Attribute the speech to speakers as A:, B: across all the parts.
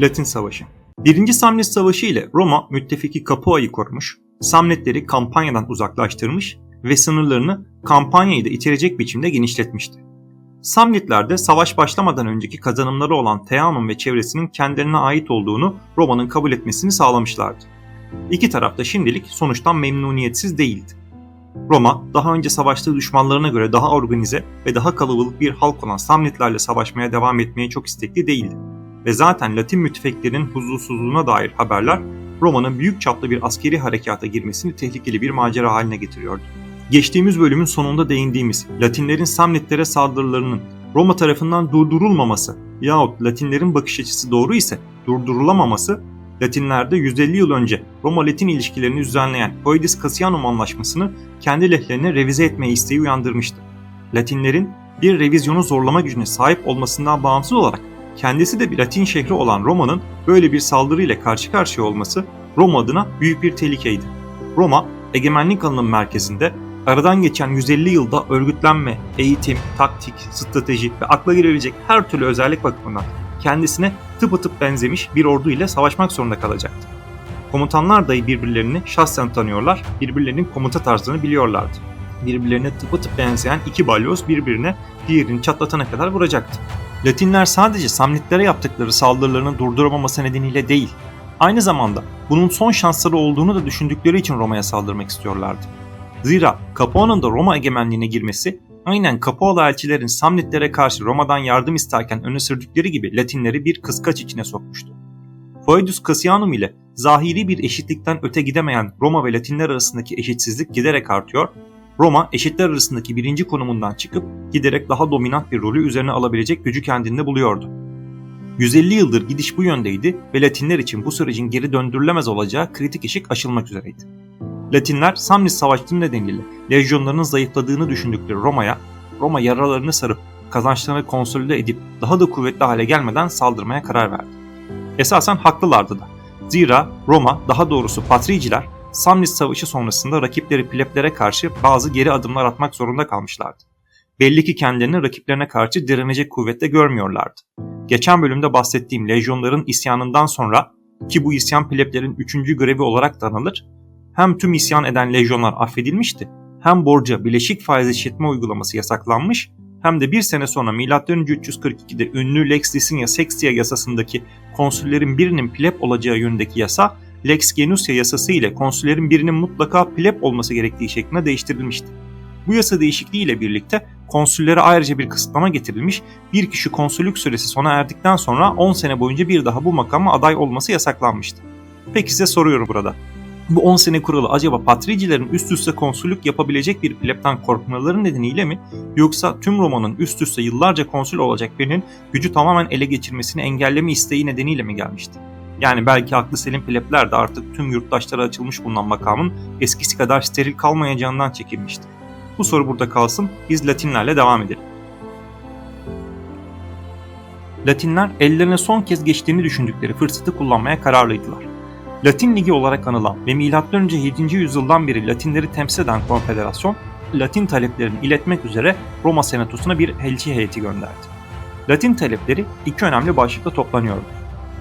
A: Latin Savaşı Birinci Samnit Savaşı ile Roma müttefiki Capua'yı korumuş, Samnitleri kampanyadan uzaklaştırmış ve sınırlarını kampanyayı da itirecek biçimde genişletmişti. Samnitler de savaş başlamadan önceki kazanımları olan Teanum ve çevresinin kendilerine ait olduğunu Roma'nın kabul etmesini sağlamışlardı. İki taraf da şimdilik sonuçtan memnuniyetsiz değildi. Roma daha önce savaştığı düşmanlarına göre daha organize ve daha kalabalık bir halk olan Samnitlerle savaşmaya devam etmeye çok istekli değildi. Ve zaten Latin müttefiklerinin huzursuzluğuna dair haberler Roma'nın büyük çaplı bir askeri harekata girmesini tehlikeli bir macera haline getiriyordu. Geçtiğimiz bölümün sonunda değindiğimiz Latinlerin Samnitlere saldırılarının Roma tarafından durdurulmaması yahut Latinlerin bakış açısı doğru ise durdurulamaması Latinlerde 150 yıl önce Roma-Latin ilişkilerini düzenleyen Foedis Cassianum anlaşmasını kendi lehlerine revize etmeye isteği uyandırmıştı. Latinlerin bir revizyonu zorlama gücüne sahip olmasından bağımsız olarak kendisi de bir Latin şehri olan Roma'nın böyle bir saldırı ile karşı karşıya olması Roma adına büyük bir tehlikeydi. Roma, egemenlik alanının merkezinde aradan geçen 150 yılda örgütlenme, eğitim, taktik, strateji ve akla gelebilecek her türlü özellik bakımından kendisine tıpatıp benzemiş bir ordu ile savaşmak zorunda kalacaktı. Komutanlar dahi birbirlerini şahsen tanıyorlar, birbirlerinin komuta tarzını biliyorlardı. Birbirlerine tıpatıp benzeyen iki balyoz birbirine diğerini çatlatana kadar vuracaktı. Latinler sadece Samnitlere yaptıkları saldırılarını durduramaması nedeniyle değil, aynı zamanda bunun son şansları olduğunu da düşündükleri için Roma'ya saldırmak istiyorlardı. Zira Capua'nın da Roma egemenliğine girmesi aynen Capualı elçilerin Samnitlere karşı Roma'dan yardım isterken öne sürdükleri gibi Latinleri bir kıskaç içine sokmuştu. Foedus Cassianum ile zahiri bir eşitlikten öte gidemeyen Roma ve Latinler arasındaki eşitsizlik giderek artıyor, Roma eşitler arasındaki birinci konumundan çıkıp giderek daha dominant bir rolü üzerine alabilecek gücü kendinde buluyordu. 150 yıldır gidiş bu yöndeydi ve Latinler için bu sürecin geri döndürülemez olacağı kritik ışık aşılmak üzereydi. Latinler Samnis Savaşı'nın nedeniyle lejyonlarının zayıfladığını düşündükleri Roma'ya, Roma yaralarını sarıp kazançlarını konsolide edip daha da kuvvetli hale gelmeden saldırmaya karar verdi. Esasen haklılardı da. Zira Roma, daha doğrusu Patriciler, Samnis Savaşı sonrasında rakipleri pleplere karşı bazı geri adımlar atmak zorunda kalmışlardı. Belli ki kendilerini rakiplerine karşı direnecek kuvvette görmüyorlardı. Geçen bölümde bahsettiğim lejyonların isyanından sonra ki bu isyan pleblerin üçüncü görevi olarak da anılır, hem tüm isyan eden lejyonlar affedilmişti, hem borca bileşik faiz işletme uygulaması yasaklanmış, hem de bir sene sonra M.Ö. 342'de ünlü Lex Licinia Sextia yasasındaki konsüllerin birinin pleb olacağı yönündeki yasa, Lex Genusia yasası ile konsüllerin birinin mutlaka pleb olması gerektiği şeklinde değiştirilmişti. Bu yasa değişikliği ile birlikte konsüllere ayrıca bir kısıtlama getirilmiş, bir kişi konsüllük süresi sona erdikten sonra 10 sene boyunca bir daha bu makama aday olması yasaklanmıştı. Peki size soruyorum burada bu 10 sene kuralı acaba patricilerin üst üste konsüllük yapabilecek bir plebten korkmaları nedeniyle mi yoksa tüm Roma'nın üst üste yıllarca konsül olacak birinin gücü tamamen ele geçirmesini engelleme isteği nedeniyle mi gelmişti? Yani belki aklı selim plebler de artık tüm yurttaşlara açılmış bulunan makamın eskisi kadar steril kalmayacağından çekinmişti. Bu soru burada kalsın, biz Latinlerle devam edelim. Latinler ellerine son kez geçtiğini düşündükleri fırsatı kullanmaya kararlıydılar. Latin Ligi olarak anılan ve M.Ö. 7. yüzyıldan beri Latinleri temsil eden konfederasyon, Latin taleplerini iletmek üzere Roma Senatosu'na bir elçi heyeti gönderdi. Latin talepleri iki önemli başlıkta toplanıyordu.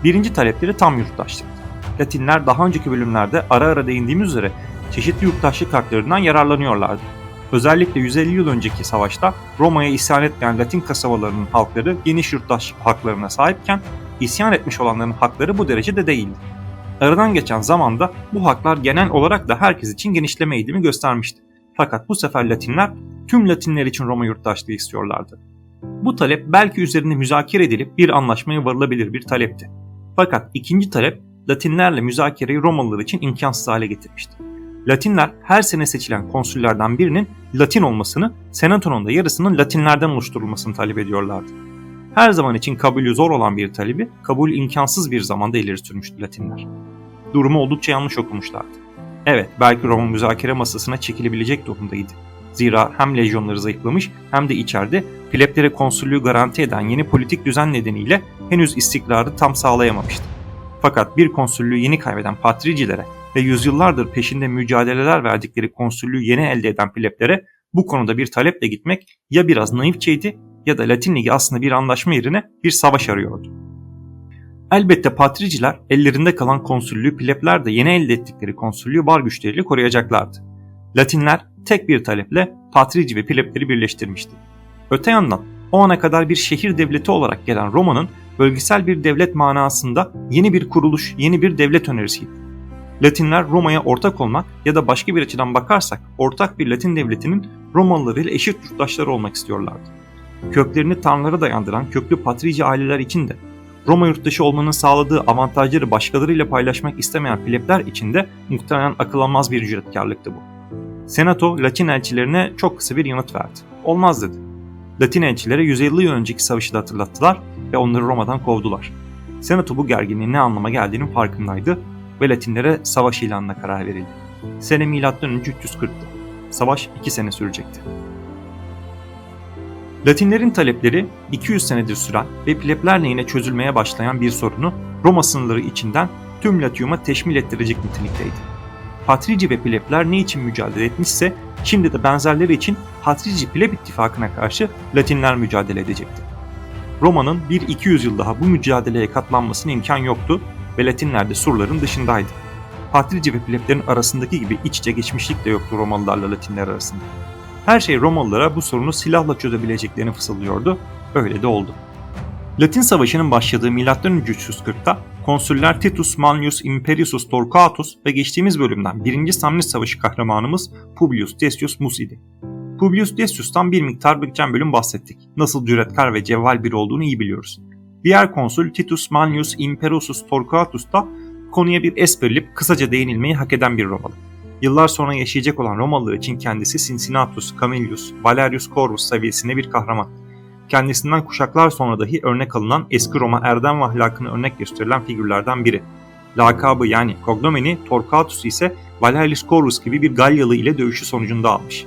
A: Birinci talepleri tam yurttaşlık. Latinler daha önceki bölümlerde ara ara değindiğimiz üzere çeşitli yurttaşlık haklarından yararlanıyorlardı. Özellikle 150 yıl önceki savaşta Roma'ya isyan etmeyen Latin kasabalarının halkları geniş yurttaşlık haklarına sahipken isyan etmiş olanların hakları bu derecede değildi. Aradan geçen zamanda bu haklar genel olarak da herkes için genişleme eğilimi göstermişti. Fakat bu sefer Latinler tüm Latinler için Roma yurttaşlığı istiyorlardı. Bu talep belki üzerinde müzakere edilip bir anlaşmaya varılabilir bir talepti. Fakat ikinci talep Latinlerle müzakereyi Romalılar için imkansız hale getirmişti. Latinler her sene seçilen konsüllerden birinin Latin olmasını, senatonun da yarısının Latinlerden oluşturulmasını talep ediyorlardı. Her zaman için kabulü zor olan bir talebi kabul imkansız bir zamanda ileri sürmüştü Latinler. Durumu oldukça yanlış okumuşlardı. Evet belki Roma müzakere masasına çekilebilecek durumdaydı. Zira hem lejyonları zayıflamış hem de içeride pleplere konsüllüğü garanti eden yeni politik düzen nedeniyle henüz istikrarı tam sağlayamamıştı. Fakat bir konsüllüğü yeni kaybeden patricilere ve yüzyıllardır peşinde mücadeleler verdikleri konsüllüğü yeni elde eden pleplere bu konuda bir taleple gitmek ya biraz naifçeydi ya da Latin Ligi aslında bir anlaşma yerine bir savaş arıyordu. Elbette patriciler ellerinde kalan konsüllüğü plebler de yeni elde ettikleri konsüllüğü var güçleriyle koruyacaklardı. Latinler tek bir taleple patrici ve plebleri birleştirmişti. Öte yandan o ana kadar bir şehir devleti olarak gelen Roma'nın bölgesel bir devlet manasında yeni bir kuruluş, yeni bir devlet önerisiydi. Latinler Roma'ya ortak olmak ya da başka bir açıdan bakarsak ortak bir Latin devletinin Romalıları ile eşit yurttaşları olmak istiyorlardı. Köklerini tanrılara dayandıran köklü patrici aileler için de Roma yurttaşı olmanın sağladığı avantajları başkalarıyla paylaşmak istemeyen plebler için de muhtemelen akılamaz bir ücretkarlıktı bu. Senato Latin elçilerine çok kısa bir yanıt verdi. Olmaz dedi. Latin elçilere 150 yıl önceki savaşı da hatırlattılar ve onları Roma'dan kovdular. Senato bu gerginliğin ne anlama geldiğinin farkındaydı ve Latinlere savaş ilanına karar verildi. Sene M.Ö. 340'tı. Savaş 2 sene sürecekti. Latinlerin talepleri 200 senedir süren ve pleblerle yine çözülmeye başlayan bir sorunu Roma sınırları içinden tüm Latium'a teşmil ettirecek nitelikteydi. Patrici ve plebler ne için mücadele etmişse şimdi de benzerleri için Patrici pleb ittifakına karşı Latinler mücadele edecekti. Roma'nın bir 200 yıl daha bu mücadeleye katlanmasına imkan yoktu ve Latinler de surların dışındaydı. Patrici ve pleblerin arasındaki gibi iç içe geçmişlik de yoktu Romalılarla Latinler arasında. Her şey Romalılara bu sorunu silahla çözebileceklerini fısıldıyordu. Öyle de oldu. Latin Savaşı'nın başladığı M.Ö. 340'ta konsüller Titus Manius Imperius Torquatus ve geçtiğimiz bölümden 1. Samnis Savaşı kahramanımız Publius Decius Mus idi. Publius Decius'tan bir miktar geçen bölüm bahsettik. Nasıl cüretkar ve cevval biri olduğunu iyi biliyoruz. Diğer konsül Titus Manius Imperius Torquatus da konuya bir es verilip kısaca değinilmeyi hak eden bir Romalı. Yıllar sonra yaşayacak olan Romalılar için kendisi Cincinnatus, Camillus, Valerius Corvus seviyesinde bir kahraman. Kendisinden kuşaklar sonra dahi örnek alınan eski Roma erdem ve ahlakını örnek gösterilen figürlerden biri. Lakabı yani cognomeni Torquatus ise Valerius Corvus gibi bir Galyalı ile dövüşü sonucunda almış.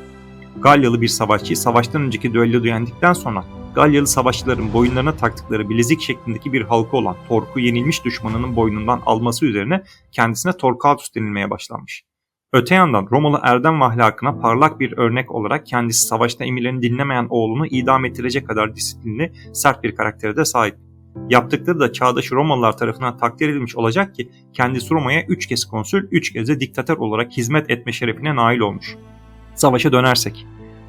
A: Galyalı bir savaşçı savaştan önceki düelloda yendikten sonra Galyalı savaşçıların boyunlarına taktıkları bilezik şeklindeki bir halka olan Tork'u yenilmiş düşmanının boynundan alması üzerine kendisine Torquatus denilmeye başlanmış. Öte yandan Romalı erdem ve ahlakına parlak bir örnek olarak kendisi savaşta emirlerini dinlemeyen oğlunu idam ettirecek kadar disiplinli, sert bir karaktere de sahip. Yaptıkları da çağdaş Romalılar tarafından takdir edilmiş olacak ki kendisi Roma'ya 3 kez konsül, 3 kez de diktatör olarak hizmet etme şerefine nail olmuş. Savaşa dönersek.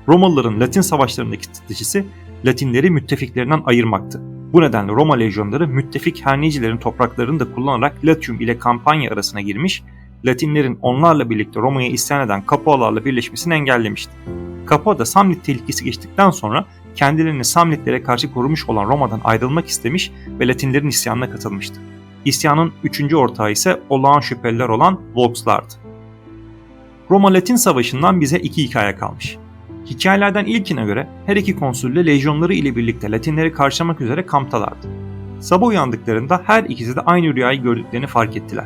A: Romalıların Latin savaşlarındaki stratejisi Latinleri müttefiklerinden ayırmaktı. Bu nedenle Roma lejyonları müttefik hernicilerin topraklarını da kullanarak Latium ile Kampanya arasına girmiş Latinlerin onlarla birlikte Roma'ya isyan eden Kapualarla birleşmesini engellemişti. Capua da Samnit tehlikesi geçtikten sonra kendilerini Samnitlere karşı korumuş olan Roma'dan ayrılmak istemiş ve Latinlerin isyanına katılmıştı. İsyanın üçüncü ortağı ise olağan şüpheliler olan Volkslardı. Roma-Latin savaşından bize iki hikaye kalmış. Hikayelerden ilkine göre her iki konsülle lejyonları ile birlikte Latinleri karşılamak üzere kamptalardı. Sabah uyandıklarında her ikisi de aynı rüyayı gördüklerini fark ettiler.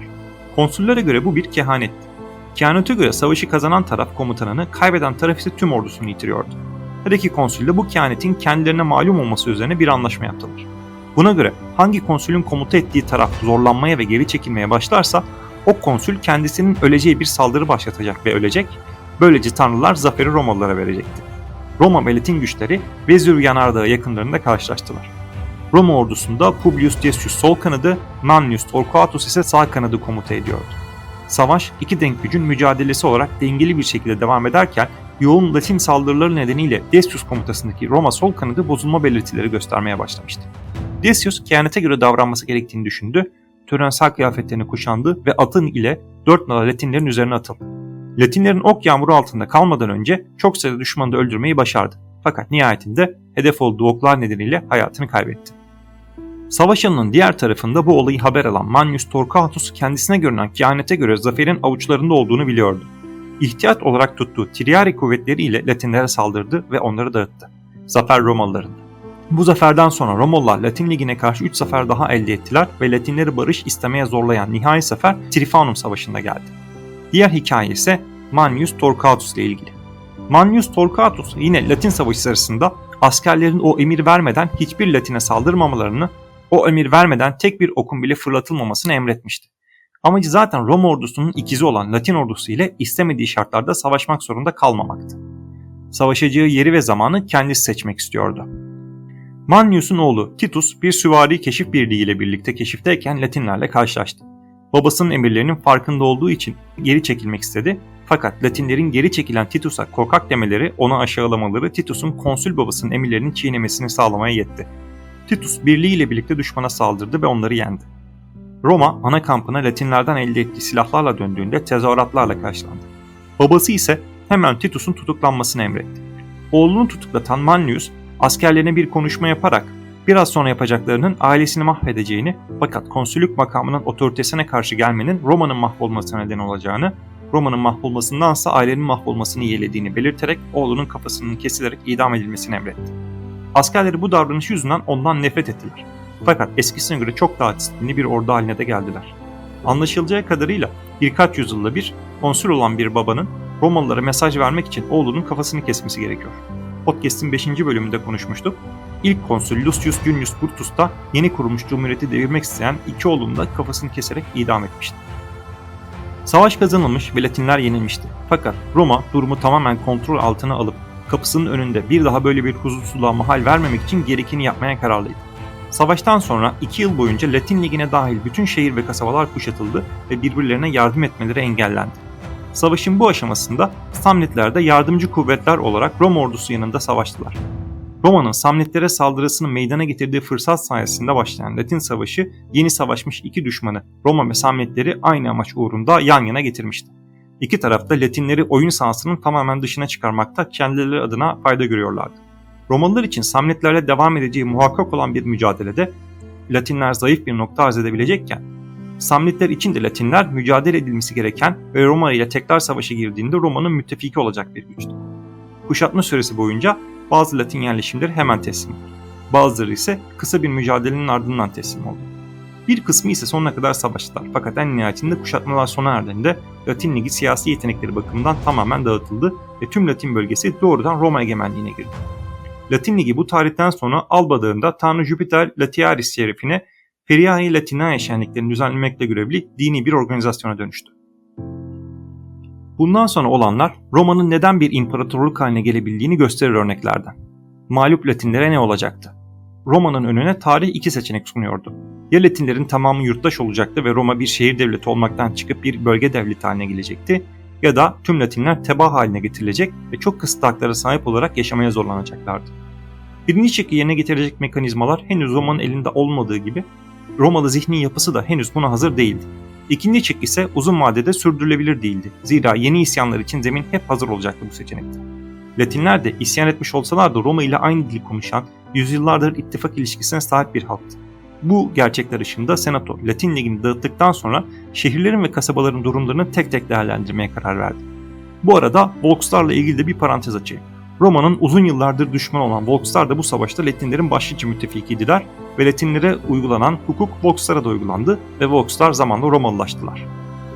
A: Konsüllere göre bu bir kehanetti. Kehanete göre savaşı kazanan taraf komutanını, kaybeden taraf ise tüm ordusunu yitiriyordu. Her iki konsül de bu kehanetin kendilerine malum olması üzerine bir anlaşma yaptılar. Buna göre hangi konsülün komuta ettiği taraf zorlanmaya ve geri çekilmeye başlarsa o konsül kendisinin öleceği bir saldırı başlatacak ve ölecek, böylece tanrılar zaferi Romalılara verecekti. Roma ve Latin güçleri Vezüv yanardağı yakınlarında karşılaştılar. Roma ordusunda Publius Decius sol kanadı, Manlius Torquatus ise sağ kanadı komuta ediyordu. Savaş iki denk gücün mücadelesi olarak dengeli bir şekilde devam ederken yoğun Latin saldırıları nedeniyle Decius komutasındaki Roma sol kanadı bozulma belirtileri göstermeye başlamıştı. Decius kehanete göre davranması gerektiğini düşündü, törensel kıyafetlerini kuşandı ve atın ile dört nala Latinlerin üzerine atıldı. Latinlerin ok yağmuru altında kalmadan önce çok sayıda düşmanı da öldürmeyi başardı. Fakat nihayetinde hedef olduğu oklar nedeniyle hayatını kaybetti. Savaş alanının diğer tarafında bu olayı haber alan Manius Torquatus kendisine görünen kehanete göre zaferin avuçlarında olduğunu biliyordu. İhtiyat olarak tuttuğu Triari kuvvetleriyle Latinlere saldırdı ve onları dağıttı. Zafer Romalıların. Bu zaferden sonra Romalılar Latin Ligi'ne karşı 3 zafer daha elde ettiler ve Latinleri barış istemeye zorlayan nihai zafer Trifanum Savaşı'nda geldi. Diğer hikaye ise Manius Torquatus ile ilgili. Manius Torquatus yine Latin Savaşı sırasında askerlerin o emir vermeden hiçbir Latin'e saldırmamalarını o emir vermeden tek bir okun bile fırlatılmamasını emretmişti. Amacı zaten Roma ordusunun ikizi olan Latin ordusu ile istemediği şartlarda savaşmak zorunda kalmamaktı. Savaşacağı yeri ve zamanı kendisi seçmek istiyordu. Manlius'un oğlu Titus bir süvari keşif birliği ile birlikte keşifteyken Latinlerle karşılaştı. Babasının emirlerinin farkında olduğu için geri çekilmek istedi fakat Latinlerin geri çekilen Titus'a korkak demeleri, onu aşağılamaları Titus'un konsül babasının emirlerinin çiğnemesini sağlamaya yetti. Titus birliğiyle birlikte düşmana saldırdı ve onları yendi. Roma ana kampına Latinlerden elde ettiği silahlarla döndüğünde tezahüratlarla karşılandı. Babası ise hemen Titus'un tutuklanmasını emretti. Oğlunu tutuklatan Manlius askerlerine bir konuşma yaparak biraz sonra yapacaklarının ailesini mahvedeceğini fakat konsüllük makamının otoritesine karşı gelmenin Roma'nın mahvolmasına neden olacağını, Roma'nın mahvolmasındansa ailenin mahvolmasını yeğlediğini belirterek oğlunun kafasının kesilerek idam edilmesini emretti. Askerleri bu davranışı yüzünden ondan nefret ettiler. Fakat eskisine göre çok daha disiplinli bir ordu haline de geldiler. Anlaşılacağı kadarıyla birkaç yüzyılda bir konsül olan bir babanın Romalılara mesaj vermek için oğlunun kafasını kesmesi gerekiyor. Podcast'in 5. bölümünde konuşmuştuk. İlk konsül Lucius Junius Brutus da yeni kurulmuş cumhuriyeti devirmek isteyen iki oğlunu da kafasını keserek idam etmişti. Savaş kazanılmış ve Latinler yenilmişti. Fakat Roma durumu tamamen kontrol altına alıp kapısının önünde bir daha böyle bir huzursuzluğa mahal vermemek için gerekeni yapmaya kararlıydı. Savaştan sonra 2 yıl boyunca Latin Ligi'ne dahil bütün şehir ve kasabalar kuşatıldı ve birbirlerine yardım etmeleri engellendi. Savaşın bu aşamasında Samnitler de yardımcı kuvvetler olarak Roma ordusu yanında savaştılar. Roma'nın Samnitlere saldırısını meydana getirdiği fırsat sayesinde başlayan Latin Savaşı yeni savaşmış iki düşmanı Roma ve Samnitleri aynı amaç uğrunda yan yana getirmişti. İki tarafta Latinleri oyun sahasının tamamen dışına çıkarmakta kendileri adına fayda görüyorlardı. Romalılar için Samnitlerle devam edeceği muhakkak olan bir mücadelede Latinler zayıf bir nokta arz edebilecekken Samnitler için de Latinler mücadele edilmesi gereken ve Roma ile tekrar savaşa girdiğinde Roma'nın müttefiki olacak bir güçtü. Kuşatma süresi boyunca bazı Latin yerleşimleri hemen teslim oldu. Bazıları ise kısa bir mücadelenin ardından teslim oldu. Bir kısmı ise sonuna kadar savaştılar fakat en nihayetinde kuşatmalar sona erdiğinde Latin Ligi siyasi yetenekleri bakımından tamamen dağıtıldı ve tüm Latin bölgesi doğrudan Roma egemenliğine girdi. Latin Ligi bu tarihten sonra Alba Dağı'nda Tanrı Jupiter Latiaris şerefine Feriae Latinae şenliklerini düzenlemekle görevli dini bir organizasyona dönüştü. Bundan sonra olanlar Roma'nın neden bir imparatorluk haline gelebildiğini gösterir örneklerden. Mağlup Latinlere ne olacaktı? Roma'nın önüne tarih iki seçenek sunuyordu. Ya Latinlerin tamamı yurttaş olacaktı ve Roma bir şehir devleti olmaktan çıkıp bir bölge devleti haline gelecekti ya da tüm Latinler teba haline getirilecek ve çok kısıtlı haklara sahip olarak yaşamaya zorlanacaklardı. Birinci şekli yerine getirecek mekanizmalar henüz Roma'nın elinde olmadığı gibi Romalı zihni yapısı da henüz buna hazır değildi. İkinci şık ise uzun vadede sürdürülebilir değildi. Zira yeni isyanlar için zemin hep hazır olacaktı bu seçenekte. Latinler de isyan etmiş olsalar da Roma ile aynı dili konuşan, yüzyıllardır ittifak ilişkisine sahip bir halktı. Bu gerçekler ışığında Senato Latin Ligi'ni dağıttıktan sonra şehirlerin ve kasabaların durumlarını tek tek değerlendirmeye karar verdi. Bu arada Volkslarla ilgili de bir parantez açayım. Roma'nın uzun yıllardır düşman olan Volkslar da bu savaşta Latinlerin başlıca müttefikiydiler ve Latinlere uygulanan hukuk Volkslara da uygulandı ve Volkslar zamanla Romalılaştılar.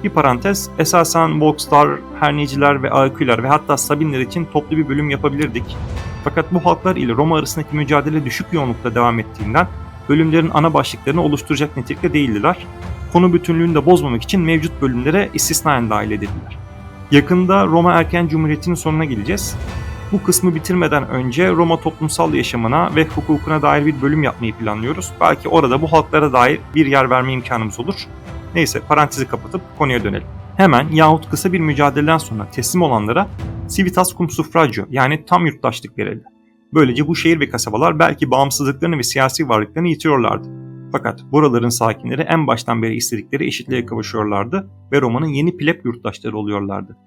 A: Bir parantez, esasen Volkslar, Herniciler ve Aequiler ve hatta Sabinler için toplu bir bölüm yapabilirdik. Fakat bu halklar ile Roma arasındaki mücadele düşük yoğunlukta devam ettiğinden bölümlerin ana başlıklarını oluşturacak nitelikte değildiler. Konu bütünlüğünü de bozmamak için mevcut bölümlere istisnaen dahil edildiler. Yakında Roma erken cumhuriyetinin sonuna geleceğiz. Bu kısmı bitirmeden önce Roma toplumsal yaşamına ve hukukuna dair bir bölüm yapmayı planlıyoruz. Belki orada bu halklara dair bir yer verme imkanımız olur. Neyse parantezi kapatıp konuya dönelim. Hemen yahut kısa bir mücadeleden sonra teslim olanlara civitas cum suffragio yani tam yurttaşlık verildi. Böylece bu şehir ve kasabalar belki bağımsızlıklarını ve siyasi varlıklarını yitiriyorlardı. Fakat buraların sakinleri en baştan beri istedikleri eşitliğe kavuşuyorlardı ve Roma'nın yeni pleb yurttaşları oluyorlardı.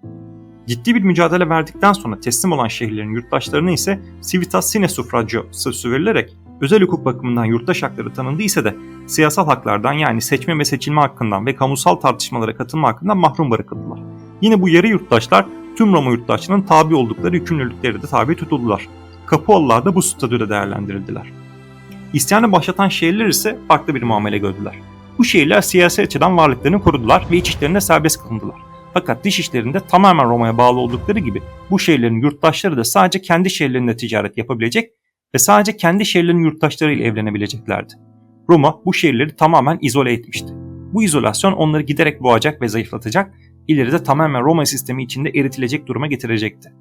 A: Ciddi bir mücadele verdikten sonra teslim olan şehirlerin yurttaşlarına ise civitas sine suffragio statüsü verilerek özel hukuk bakımından yurttaş hakları tanındı ise de siyasal haklardan yani seçme ve seçilme hakkından ve kamusal tartışmalara katılma hakkından mahrum bırakıldılar. Yine bu yarı yurttaşlar tüm Roma yurttaşlarının tabi oldukları yükümlülükleri de tabi tutuldular. Kapualılar da bu statüde değerlendirildiler. İsyanı başlatan şehirler ise farklı bir muamele gördüler. Bu şehirler siyasi açıdan varlıklarını korudular ve iç işlerinde serbest kılındılar. Fakat dış işlerinde tamamen Roma'ya bağlı oldukları gibi bu şehirlerin yurttaşları da sadece kendi şehirlerinde ticaret yapabilecek ve sadece kendi şehirlerinin yurttaşlarıyla evlenebileceklerdi. Roma bu şehirleri tamamen izole etmişti. Bu izolasyon onları giderek boğacak ve zayıflatacak, ileride tamamen Roma sistemi içinde eritilecek duruma getirecekti.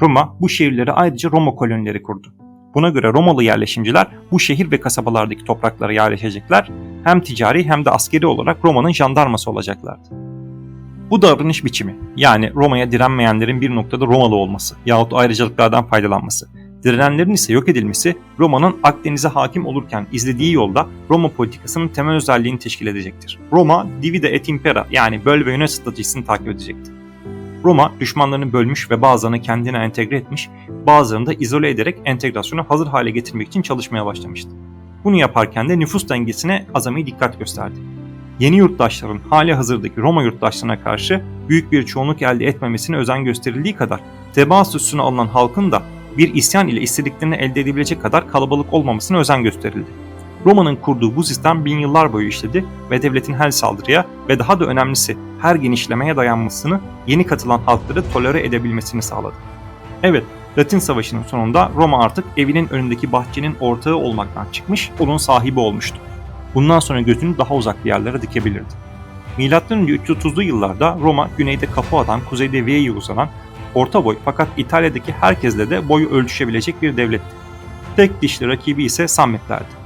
A: Roma bu şehirlere ayrıca Roma kolonileri kurdu. Buna göre Romalı yerleşimciler bu şehir ve kasabalardaki topraklara yerleşecekler, hem ticari hem de askeri olarak Roma'nın jandarması olacaklardı. Bu davranış biçimi yani Roma'ya direnmeyenlerin bir noktada Romalı olması yahut ayrıcalıklardan faydalanması, direnenlerin ise yok edilmesi Roma'nın Akdeniz'e hakim olurken izlediği yolda Roma politikasının temel özelliğini teşkil edecektir. Roma divide et impera yani böl ve yönet stratejisini takip edecekti. Roma düşmanlarını bölmüş ve bazılarını kendine entegre etmiş, bazılarını da izole ederek entegrasyonu hazır hale getirmek için çalışmaya başlamıştı. Bunu yaparken de nüfus dengesine azami dikkat gösterdi. Yeni yurttaşların hali hazırdaki Roma yurttaşlarına karşı büyük bir çoğunluk elde etmemesine özen gösterildiği kadar tebaas üstüne alınan halkın da bir isyan ile istediklerini elde edebilecek kadar kalabalık olmamasına özen gösterildi. Roma'nın kurduğu bu sistem bin yıllar boyu işledi ve devletin her saldırıya ve daha da önemlisi her genişlemeye dayanmasını yeni katılan halkları tolere edebilmesini sağladı. Evet, Latin Savaşı'nın sonunda Roma artık evinin önündeki bahçenin ortağı olmaktan çıkmış, onun sahibi olmuştu. Bundan sonra gözünü daha uzak yerlere dikebilirdi. Milattan önce 330'lu yıllarda Roma güneyde Capua'dan kuzeyde Veia'ya uzanan orta boy fakat İtalya'daki herkesle de boyu ölçüşebilecek bir devletti. Tek dişli rakibi ise Samnitlerdi.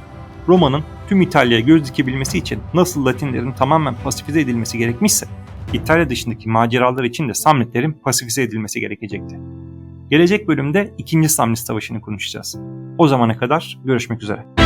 A: Roma'nın tüm İtalya'ya göz dikebilmesi için nasıl Latinlerin tamamen pasifize edilmesi gerekmişse, İtalya dışındaki maceralar için de Samnitlerin pasifize edilmesi gerekecekti. Gelecek bölümde 2. Samnit Savaşı'nı konuşacağız. O zamana kadar görüşmek üzere.